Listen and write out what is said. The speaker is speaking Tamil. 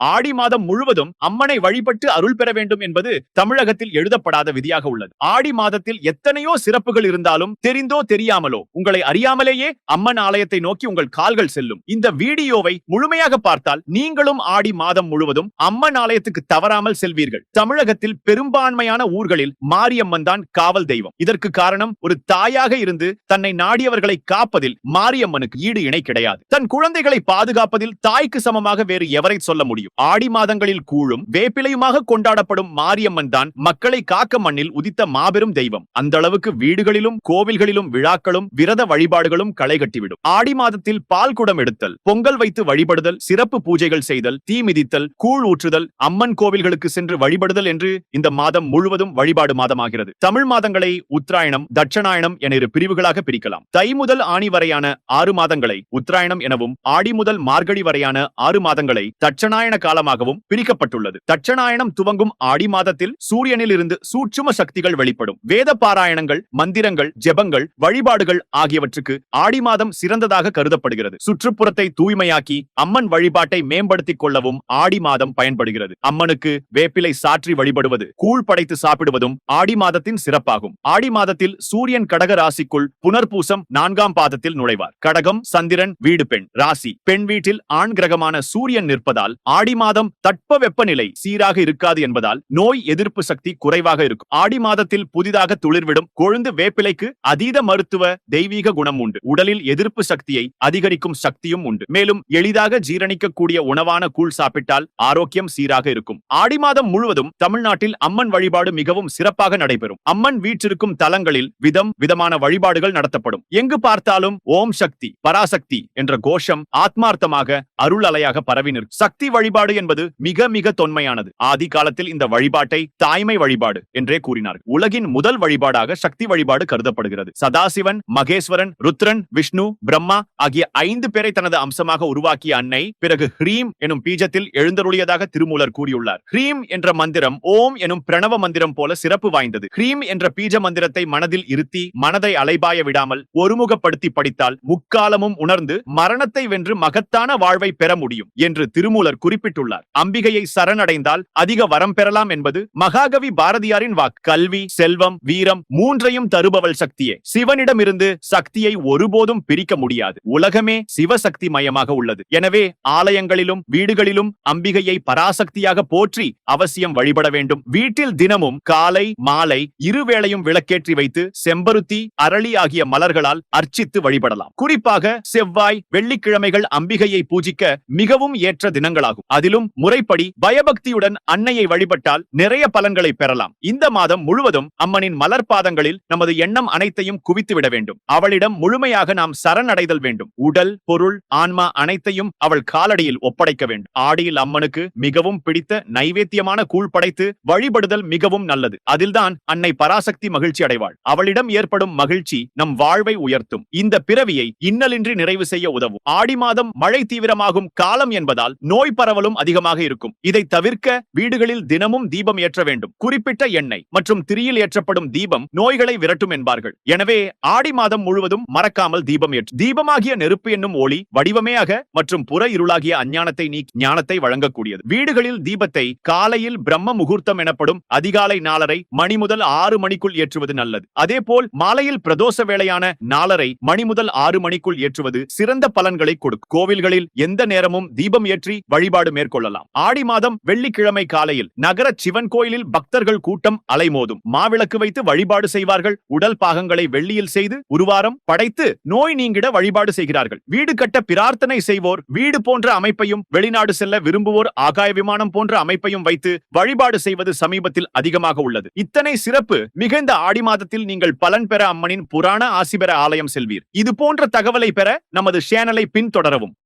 ஆடி மாதம் முழுவதும் அம்மனை வழிபட்டு அருள் பெற வேண்டும் என்பது தமிழகத்தில் எழுதப்படாத விதியாக உள்ளது. ஆடி மாதத்தில் எத்தனையோ சிறப்புகள் இருந்தாலும் தெரிந்தோ தெரியாமலோ உங்களை அறியாமலேயே அம்மன் ஆலயத்தை நோக்கி உங்கள் கால்கள் செல்லும். இந்த வீடியோவை முழுமையாக பார்த்தால் நீங்களும் ஆடி மாதம் முழுவதும் அம்மன் ஆலயத்துக்கு தவறாமல் செல்வீர்கள். தமிழகத்தில் பெரும்பான்மையான ஊர்களில் மாரியம்மன் தான் காவல் தெய்வம். இதற்கு காரணம் ஒரு தாயாக இருந்து தன்னை நாடியவர்களை காப்பதில் மாரியம்மனுக்கு ஈடு இணை கிடையாது. தன் குழந்தைகளை பாதுகாப்பதில் தாய்க்கு சமமாக வேறு எவரை சொல்ல முடியும்? ஆடி மாதங்களில் கூழும் வேப்பிலையுமாக கொண்டாடப்படும் மாரியம்மன் தான் மக்களை காக்க மண்ணில் உதித்த மாபெரும் தெய்வம். அந்த அளவுக்கு வீடுகளிலும் கோவில்களிலும் விழாக்களும் விரத வழிபாடுகளும் களை கட்டிவிடும். ஆடி மாதத்தில் பால் குடம் எடுத்தல் பொங்கல் வைத்து வழிபடுதல் சிறப்பு பூஜைகள் செய்தல் தீ மிதித்தல் கூழ் ஊற்றுதல் அம்மன் கோவில்களுக்கு சென்று வழிபடுதல் என்று இந்த மாதம் முழுவதும் வழிபாடு மாதமாகிறது. தமிழ் மாதங்களை உத்தராயணம் தட்சணாயணம் என இரு பிரிவுகளாக பிரிக்கலாம். தை முதல் ஆணி வரையான ஆறு மாதங்களை உத்தராயணம் எனவும் ஆடி முதல் மார்கழி வரையான ஆறு மாதங்களை தட்சணாயண காலமாகவும் பிரிக்கப்பட்டுள்ளது. தட்சணாயனம் துவங்கும் ஆடி மாதத்தில் சூரியனில் இருந்து சூட்சும சக்திகள் வெளிப்படும். வேத பாராயணங்கள் மந்திரங்கள் ஜெபங்கள் வழிபாடுகள் ஆகியவற்றுக்கு ஆடி மாதம் சிறந்ததாக கருதப்படுகிறது. சுற்றுப்புறத்தை தூய்மையாக்கி அம்மன் வழிபாட்டை மேம்படுத்திக் கொள்ளவும் ஆடி மாதம் பயன்படுகிறது. அம்மனுக்கு வேப்பிலை சாற்றி வழிபடுவது கூழ் படைத்து சாப்பிடுவதும் ஆடி மாதத்தின் சிறப்பாகும். ஆடி மாதத்தில் சூரியன் கடக ராசிக்குள் புனர்பூசம் நான்காம் பாதத்தில் நுழைவார். கடகம் சந்திரன் வீடு பெண் ராசி. பெண் வீட்டில் ஆண் கிரகமான சூரியன் நிற்பதால் ஆடி ஆடி மாதம் தட்ப வெப்பநிலை சீராக இருக்காது என்பதால் நோய் எதிர்ப்பு சக்தி குறைவாக இருக்கும். ஆடி மாதத்தில் புதிதாக துளிர்விடும் கொழுந்து வேப்பிலைக்கு அதீத மருத்துவ தெய்வீக குணம் உண்டு. உடலில் எதிர்ப்பு சக்தியை அதிகரிக்கும் சக்தியும் உண்டு. மேலும் எளிதாக ஜீரணிக்கக்கூடிய உணவான கூழ் சாப்பிட்டால் ஆரோக்கியம் சீராக இருக்கும். ஆடி மாதம் முழுவதும் தமிழ்நாட்டில் அம்மன் வழிபாடு மிகவும் சிறப்பாக நடைபெறும். அம்மன் வீற்றிருக்கும் தலங்களில் விதம் விதமான வழிபாடுகள் நடத்தப்படும். எங்கு பார்த்தாலும் ஓம் சக்தி பராசக்தி என்ற கோஷம் ஆத்மார்த்தமாக அருள் அலையாக பரவி நிற்கும். சக்தி வழிபாடு வழிபாடு என்பது மிக மிக தொன்மையானது. ஆதி காலத்தில் இந்த வழிபாட்டை தாய்மை வழிபாடு என்றே கூறினார் உலகின் முதல் வழிபாடாக சக்தி வழிபாடு கருதப்படுகிறது. சதாசிவன் மகேஸ்வரன் ருத்ரன் விஷ்ணு பிரம்மா ஆகிய ஐந்து பேரை தனது அம்சமாக உருவாக்கிய அன்னை பிறகு ஹ்ரீம் எனும் பீஜத்தில் எழுந்தருளியதாக திருமூலர் கூறியுள்ளார். ஹ்ரீம் என்ற மந்திரம் ஓம் எனும் பிரணவ மந்திரம் போல சிறப்பு வாய்ந்தது. ஹ்ரீம் என்ற பீஜ மந்திரத்தை மனதில் இருத்தி மனதை அலைபாய விடாமல் ஒருமுகப்படுத்தி படித்தால் முக்காலமும் உணர்ந்து மரணத்தை வென்று மகத்தான வாழ்வை பெற முடியும் என்று திருமூலர் குறிப்பிட்டுள்ளார். அம்பிகையை சரணடைந்தால் அதிக வரம் பெறலாம் என்பது மகாகவி பாரதியாரின் வாக்கு. கல்வி செல்வம் வீரம் மூன்றையும் தருபவள் சக்தியே. சிவனிடமிருந்து சக்தியை ஒருபோதும் பிரிக்க முடியாது. உலகமே சிவசக்தி மயமாக உள்ளது. எனவே ஆலயங்களிலும் வீடுகளிலும் அம்பிகையை பராசக்தியாக போற்றி அவசியம் வழிபட வேண்டும். வீட்டில் தினமும் காலை மாலை இருவேளையும் விளக்கேற்றி வைத்து செம்பருத்தி அரளி ஆகிய மலர்களால் அர்ச்சித்து வழிபடலாம். குறிப்பாக செவ்வாய் வெள்ளிக்கிழமைகள் அம்பிகையை பூஜிக்க மிகவும் ஏற்ற தினங்களாகும். அதிலும் முறைப்படி பயபக்தியுடன் அன்னையை வழிபட்டால் நிறைய பலன்களை பெறலாம். இந்த மாதம் முழுவதும் அம்மனின் மலர் பாதங்களில் நமது எண்ணம் அனைத்தையும் குவித்துவிட வேண்டும். அவளிடம் முழுமையாக நாம் சரணடைதல் வேண்டும். உடல் பொருள் ஆன்மா அனைத்தையும் அவள் காலடியில் ஒப்படைக்க வேண்டும். ஆடியில் அம்மனுக்கு மிகவும் பிடித்த நைவேத்தியமான கூழ் படைத்து வழிபடுதல் மிகவும் நல்லது. அதில்தான் அன்னை பராசக்தி மகிழ்ச்சி அடைவாள். அவளிடம் ஏற்படும் மகிழ்ச்சி நம் வாழ்வை உயர்த்தும். இந்த பிறவியை இன்னலின்றி நிறைவு செய்ய உதவும். ஆடி மாதம் மழை தீவிரமாகும் காலம் என்பதால் நோய் பரவலும் அதிகமாக இருக்கும். இதை தவிர்க்க வீடுகளில் தினமும் தீபம் ஏற்ற வேண்டும். குறிப்பிட்ட எண்ணெய் மற்றும் திரியில் ஏற்றப்படும் தீபம் நோய்களை விரட்டும் என்பார்கள். எனவே ஆடி மாதம் முழுவதும் மறக்காமல் தீபம் ஏற்று. தீபமாகிய நெருப்பு என்னும் ஒளி வடிவமேயாக மற்றும் புற இருளாகிய அஞ்ஞானத்தை நீக்கி ஞானத்தை வழங்கக்கூடியது. வீடுகளில் தீபத்தை காலையில் பிரம்ம முகூர்த்தம் எனப்படும் அதிகாலை நாளரை மணி முதல் ஆறு மணிக்குள் ஏற்றுவது நல்லது. அதே போல் மாலையில் பிரதோஷ வேளையான நாளரை மணி முதல் ஆறு மணிக்குள் ஏற்றுவது சிறந்த பலன்களை கொடுக்கும். கோவில்களில் எந்த நேரமும் தீபம் ஏற்றி வழிபாடு மேற்கொள்ளலாம். ஆடி மாதம் வெள்ளிக்கிழமை காலையில் நகர சிவன் கோயிலில் பக்தர்கள் கூட்டம் அலைமோதும். மாவிளக்கு வைத்து வழிபாடு செய்வார்கள். உடல் பாகங்களை வெள்ளியில் செய்து உருவாரம் படைத்து நோய் நீங்கிட வழிபாடு செய்கிறார்கள். வீடு கட்ட பிரார்த்தனை செய்வோர். வீடு போன்ற அமைப்பையும் வெளிநாடு செல்ல விரும்புவோர். ஆகாய விமானம் போன்ற அமைப்பையும் வைத்து வழிபாடு செய்வது சமீபத்தில் அதிகமாக உள்ளது. இத்தனை சிறப்பு மிகுந்த ஆடி மாதத்தில் நீங்கள் பலன் பெற அம்மனின் புராண ஆசி பெற ஆலயம் செல்வீர். இது போன்ற தகவலை பெற நமது சேனலை பின்தொடரவும்.